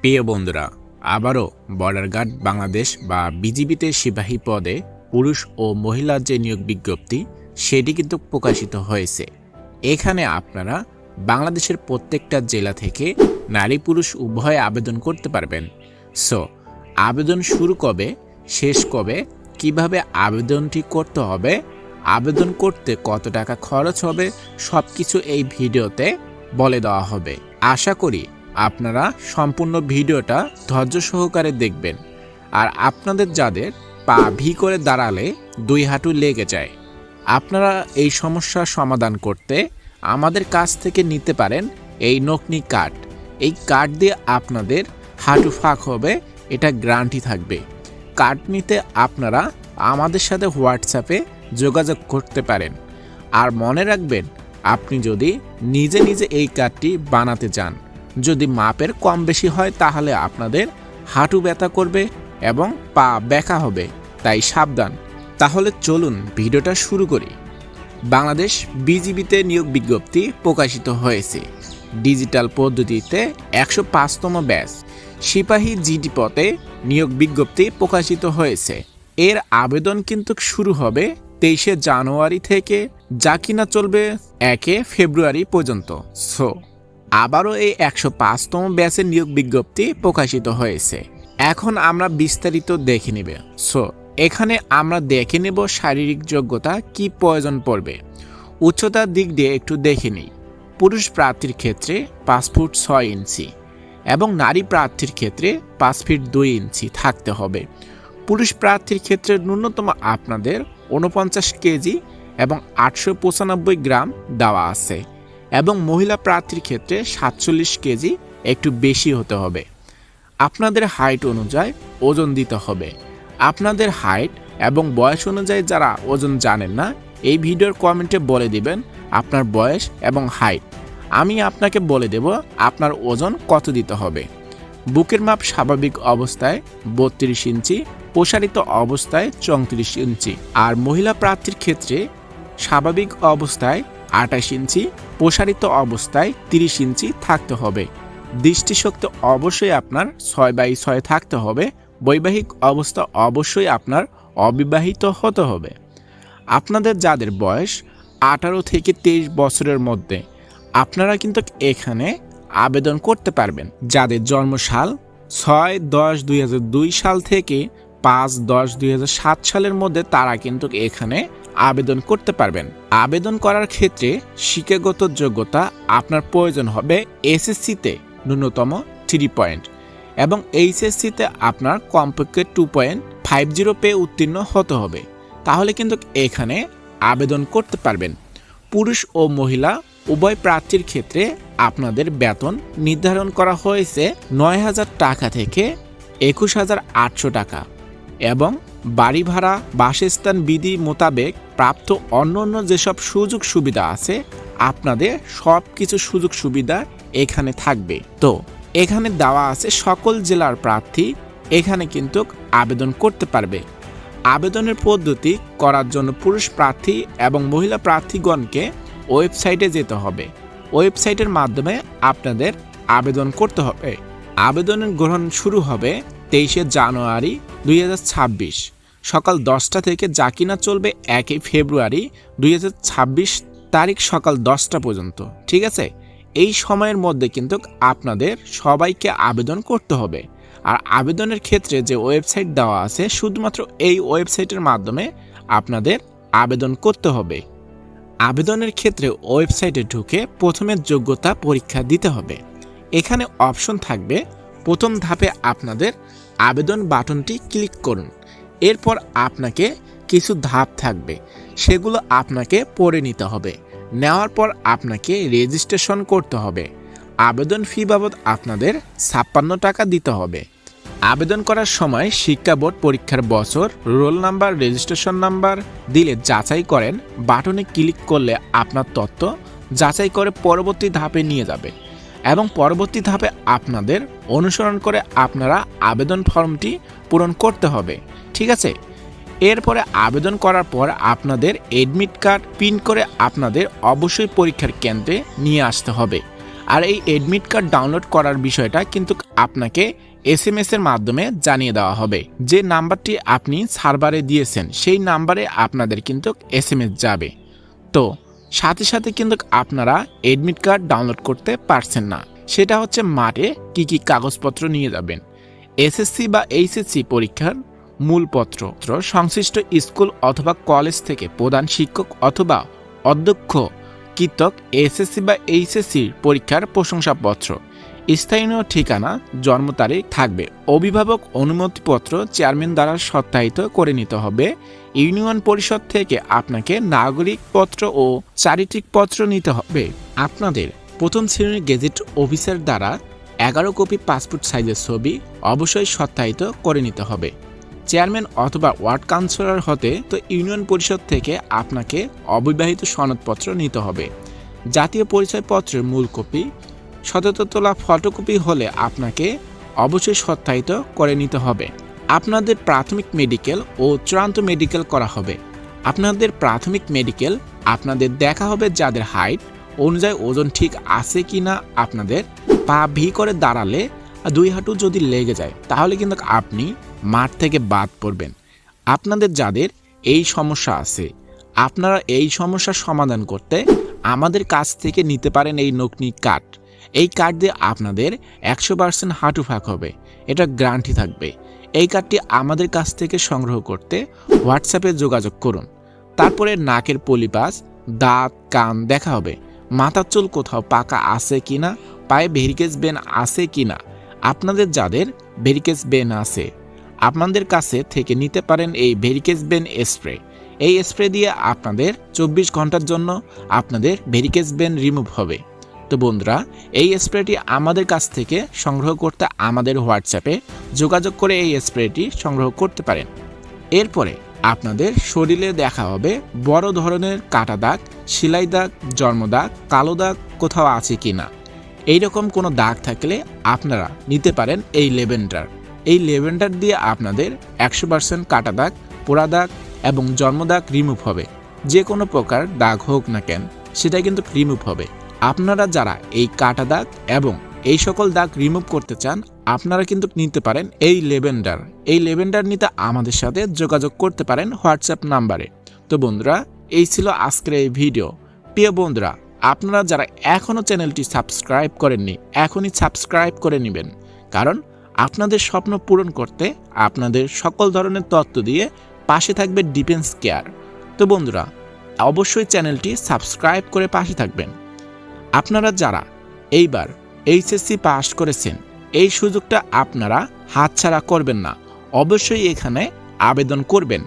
প্রিয় বন্ধুরা, আবারও বর্ডার গার্ড বাংলাদেশ বা বিজিবিতে সিপাহী পদে পুরুষ ও মহিলার যে নিয়োগ বিজ্ঞপ্তি, সেটি কিন্তু প্রকাশিত হয়েছে। এখানে আপনারা বাংলাদেশের প্রত্যেকটা জেলা থেকে নারী পুরুষ উভয়ে আবেদন করতে পারবেন। সো, আবেদন শুরু কবে, শেষ কবে, কীভাবে আবেদনটি করতে হবে, আবেদন করতে কত টাকা খরচ হবে সব কিছু এই ভিডিওতে বলে দেওয়া হবে। আশা করি আপনারা সম্পূর্ণ ভিডিওটা ধৈর্য সহকারে দেখবেন। আর আপনাদের যাদের পা ভি করে দাঁড়ালে দুই হাঁটু লেগে যায়, আপনারা এই সমস্যার সমাধান করতে আমাদের কাছ থেকে নিতে পারেন এই নকনি কার্ড এই কার্ড দিয়ে আপনাদের হাঁটু ফাঁক হবে, এটা গ্যারান্টি থাকবে। কার্ড নিতে আপনারা আমাদের সাথে হোয়াটসঅ্যাপে যোগাযোগ করতে পারেন। আর মনে রাখবেন, আপনি যদি নিজে নিজে এই কার্ডটি বানাতে চান যদি মাপের কম বেশি হয়, তাহলে আপনাদের হাঁটু ব্যথা করবে এবং পা ব্যাকা হবে। তাই সাবধান। তাহলে চলুন ভিডিওটা শুরু করি। বাংলাদেশ বিজিবিতে নিয়োগ বিজ্ঞপ্তি প্রকাশিত হয়েছে। ডিজিটাল পদ্ধতিতে একশো পাঁচতম ব্যাচ সিপাহী জিডি পথে নিয়োগ বিজ্ঞপ্তি প্রকাশিত হয়েছে। এর আবেদন কিন্তু শুরু হবে তেইশে জানুয়ারি থেকে, যা কিনা চলবে একে ফেব্রুয়ারি পর্যন্ত। সো আবারও এই একশো পাঁচতম ব্যাচের নিয়োগ বিজ্ঞপ্তি প্রকাশিত হয়েছে। এখন আমরা বিস্তারিত দেখে নেবে। সো এখানে আমরা দেখে নেব শারীরিক যোগ্যতা কি প্রয়োজন পড়বে। উচ্চতার দিক দিয়ে একটু দেখে নিই। পুরুষ প্রার্থীর ক্ষেত্রে পাঁচ ফুট ছয় ইঞ্চি এবং নারী প্রার্থীর ক্ষেত্রে পাঁচ ফিট দুই ইঞ্চি থাকতে হবে। পুরুষ প্রার্থীর ক্ষেত্রে ন্যূনতম আপনাদের উনপঞ্চাশ কেজি এবং আটশো পঁচানব্বই গ্রাম দেওয়া আছে। এবং মহিলা প্রার্থীর ক্ষেত্রে সাতচল্লিশ কেজি একটু বেশি হতে হবে। আপনাদের হাইট অনুযায়ী ওজন দিতে হবে। আপনাদের হাইট এবং বয়স অনুযায়ী যারা ওজন জানেন না, এই ভিডিওর কমেন্টে বলে দিবেন আপনার বয়স এবং হাইট আমি আপনাকে বলে দেব আপনার ওজন কত দিতে হবে। বুকের মাপ স্বাভাবিক অবস্থায় বত্রিশ ইঞ্চি, প্রসারিত অবস্থায় চৌত্রিশ ইঞ্চি। আর মহিলা প্রার্থীর ক্ষেত্রে স্বাভাবিক অবস্থায় আঠাশ ইঞ্চি, প্রসারিত অবস্থায় তিরিশ ইঞ্চি থাকতে হবে। দৃষ্টিশক্তি অবশ্যই আপনার ছয় বাই ছয় থাকতে হবে। বৈবাহিক অবস্থা অবশ্যই আপনার অবিবাহিত হতে হবে। আপনাদের যাদের বয়স আঠারো থেকে তেইশ বছরের মধ্যে, আপনারা কিন্তু এখানে আবেদন করতে পারবেন। যাদের জন্মসাল ছয় দশ দুই সাল থেকে পাঁচ দশ দুই সালের মধ্যে, তারা কিন্তু এখানে আবেদন করতে পারবেন। আবেদন করার ক্ষেত্রে শিক্ষাগত যোগ্যতা আপনার প্রয়োজন হবে এসএসসিতে ন্যূনতম থ্রি পয়েন্ট এবং এইচএসসিতে আপনার কমপক্ষে টু পয়েন্ট ফাইভ জিরো পে উত্তীর্ণ হতে হবে। তাহলে কিন্তু এখানে আবেদন করতে পারবেন। পুরুষ ও মহিলা উভয় প্রার্থীর ক্ষেত্রে আপনাদের বেতন নির্ধারণ করা হয়েছে নয় হাজার টাকা থেকে একুশ হাজার আটশো টাকা এবং বাড়ি ভাড়া বাসস্থান বিধি মোতাবেক প্রাপ্ত অন্যান্য যেসব সুযোগ সুবিধা আছে, আপনাদের সব কিছু সুযোগ সুবিধা এখানে থাকবে। তো, এখানে দেওয়া আছে সকল জেলার প্রার্থী, এখানে কিন্তু আবেদন করতে পারবে। আবেদনের পদ্ধতি করার জন্য পুরুষ প্রার্থী এবং মহিলা প্রার্থীগণকে ওয়েবসাইটে যেতে হবে। ওয়েবসাইটের মাধ্যমে আপনাদের আবেদন করতে হবে। আবেদনের গ্রহণ শুরু হবে তেইশে জানুয়ারি দুই হাজার ছাব্বিশ। সকাল দশটা থেকে যা কিনা চলবে একই ফেব্রুয়ারি দুই হাজার ছাব্বিশ তারিখ সকাল দশটা পর্যন্ত, ঠিক আছে? এই সময়ের মধ্যে কিন্তু আপনাদের সবাইকে আবেদন করতে হবে। আর আবেদনের ক্ষেত্রে যে ওয়েবসাইট দেওয়া আছে, শুধুমাত্র এই ওয়েবসাইটের মাধ্যমে আপনাদের আবেদন করতে হবে। আবেদনের ক্ষেত্রে ওয়েবসাইটে ঢুকে প্রথমে যোগ্যতা পরীক্ষা দিতে হবে। এখানে অপশন থাকবে, প্রথম ধাপে আপনাদের আবেদন বাটনটি ক্লিক করুন। এরপর আপনাকে কিছু ধাপ থাকবে। সেগুলো আপনাকে পড়ে নিতে হবে। নেওয়ার পর আপনাকে রেজিস্ট্রেশন করতে হবে। আবেদন ফি বাবদ আপনাদের ছাপ্পান্ন টাকা দিতে হবে। আবেদন করার সময় শিক্ষা বোর্ড পরীক্ষার বছর, রোল নাম্বার, রেজিস্ট্রেশন নাম্বার দিলে যাচাই করেন। বাটনে ক্লিক করলে আপনার তথ্য যাচাই করে পরবর্তী ধাপে নিয়ে যাবে। এবং পরবর্তী ধাপে আপনাদের অনুসরণ করে আপনারা আবেদন ফর্মটি পূরণ করতে হবে, ঠিক আছে? এরপরে আবেদন করার পর আপনাদের এডমিট কার্ড পিন করে আপনাদের অবশ্যই পরীক্ষার কেন্দ্রে নিয়ে আসতে হবে। আর এই এডমিট কার্ড ডাউনলোড করার বিষয়টা কিন্তু আপনাকে এস এম এর মাধ্যমে জানিয়ে দেওয়া হবে। যে নাম্বারটি আপনি সার্ভারে দিয়েছেন, সেই নাম্বারে আপনাদের কিন্তু এস এম এস যাবে। তো সাথে সাথে কিন্তু আপনারা এডমিট কার্ড ডাউনলোড করতে পারছেন না। সেটা হচ্ছে মাঠে কি কি কাগজপত্র নিয়ে যাবেন। এসএসসি বা এইচএসসি পরীক্ষার মূলপত্র, সংশ্লিষ্ট স্কুল অথবা কলেজ থেকে প্রধান শিক্ষক অথবা অধ্যক্ষ, কৃতক এসএসসি বা এইচএসসির পরীক্ষার প্রশংসাপত্র। স্থানীয় ঠিকানা, জন্ম তারিখ থাকবে। অভিভাবক অনুমতিপত্র চেয়ারম্যান দ্বারা সত্যায়িত করে নিতে হবে। ইউনিয়ন পরিষদ থেকে আপনাকে নাগরিক পত্র ও চারিত্রিক পত্র নিতে হবে। আপনাদের প্রথম শ্রেণির গেজেট অফিসার দ্বারা এগারো কপি পাসপোর্ট সাইজের ছবি অবশ্যই সত্যায়িত করে নিতে হবে। চেয়ারম্যান অথবা ওয়ার্ড কাউন্সিলর হতে তো ইউনিয়ন পরিষদ থেকে আপনাকে অবিবাহিত সনদপত্র নিতে হবে। জাতীয় পরিচয়পত্রের মূল কপি সতত তোলা ফটোকপি হলে আপনাকে অবশ্যই সত্যায়িত করে নিতে হবে। আপনাদের প্রাথমিক মেডিকেল ও চূড়ান্ত মেডিকেল করা হবে। আপনাদের প্রাথমিক মেডিকেল আপনাদের দেখা হবে যাদের হাইট অনুযায়ী ওজন ঠিক আছে কি না আপনাদের পা ভি করে দাঁড়ালে দুই হাঁটু যদি লেগে যায়, তাহলে কিন্তু আপনি মাঠ থেকে বাদ পড়বেন। আপনাদের যাদের এই সমস্যা আছে, আপনারা এই সমস্যার সমাধান করতে আমাদের কাছ থেকে নিতে পারেন এই নকনি কার্ড এই কার্ড দিয়ে আপনাদের একশো পার্সেন্ট হাঁটু ফাঁক হবে। এটা গ্যারান্টি থাকবে। এই কার্ডটি আমাদের কাছ থেকে সংগ্রহ করতে হোয়াটসঅ্যাপে যোগাযোগ করুন। তারপরে নাকের পলিপাস, দাঁত, কান দেখা হবে। মাথার চুল কোথাও পাকা আছে কিনা, পায়ে ভেরিকেজ বেন আছে কি না আপনাদের যাদের ভেরিকেজ বেন আছে, আপনাদের কাছে থেকে নিতে পারেন এই ভেরিকেজ বেন স্প্রে। এই স্প্রে দিয়ে আপনাদের চব্বিশ ঘণ্টার জন্য আপনাদের ভেরিকেজ বেন রিমুভ হবে। তো বন্ধুরা, এই স্প্রেটি আমাদের কাছ থেকে সংগ্রহ করতে আমাদের হোয়াটসঅ্যাপে যোগাযোগ করে এই স্প্রেটি সংগ্রহ করতে পারেন। এরপরে আপনাদের শরীরে দেখা হবে বড় ধরনের কাটা দাগ, সেলাই দাগ জন্মদাগ কালো দাগ কোথাও আছে কি না এইরকম কোনো দাগ থাকলে আপনারা নিতে পারেন এই লেভেন্ডার। এই লেভেন্ডার দিয়ে আপনাদের একশো পার্সেন্ট কাটা দাগ, পোড়া দাগ এবং জন্মদাগ রিমুভ হবে। যে কোনো প্রকার দাগ হোক না কেন, সেটা কিন্তু রিমুভ হবে। আপনারা যারা এই কাটা দাগ এবং এই সকল দাগ রিমুভ করতে চান, আপনারা কিন্তু নিতে পারেন এই লেভেন্ডার। এই লেভেন্ডার নিতে আমাদের সাথে যোগাযোগ করতে পারেন হোয়াটসঅ্যাপ নাম্বারে। তো বন্ধুরা, এই ছিল আজকের এই ভিডিও। প্রিয় বন্ধুরা, আপনারা যারা এখনও চ্যানেলটি সাবস্ক্রাইব করেননি, এখনই সাবস্ক্রাইব করে নেবেন। কারণ আপনাদের স্বপ্ন পূরণ করতে আপনাদের সকল ধরনের তত্ত্ব দিয়ে পাশে থাকবে ডিফেন্স কেয়ার। তো বন্ধুরা, অবশ্যই চ্যানেলটি সাবস্ক্রাইব করে পাশে থাকবেন। আপনারা যারা এইবার এইচএসসি পাস করেছেন, এই সুযোগটা আপনারা হাতছাড়া করবেন না। অবশ্যই এখানে আবেদন করবেন।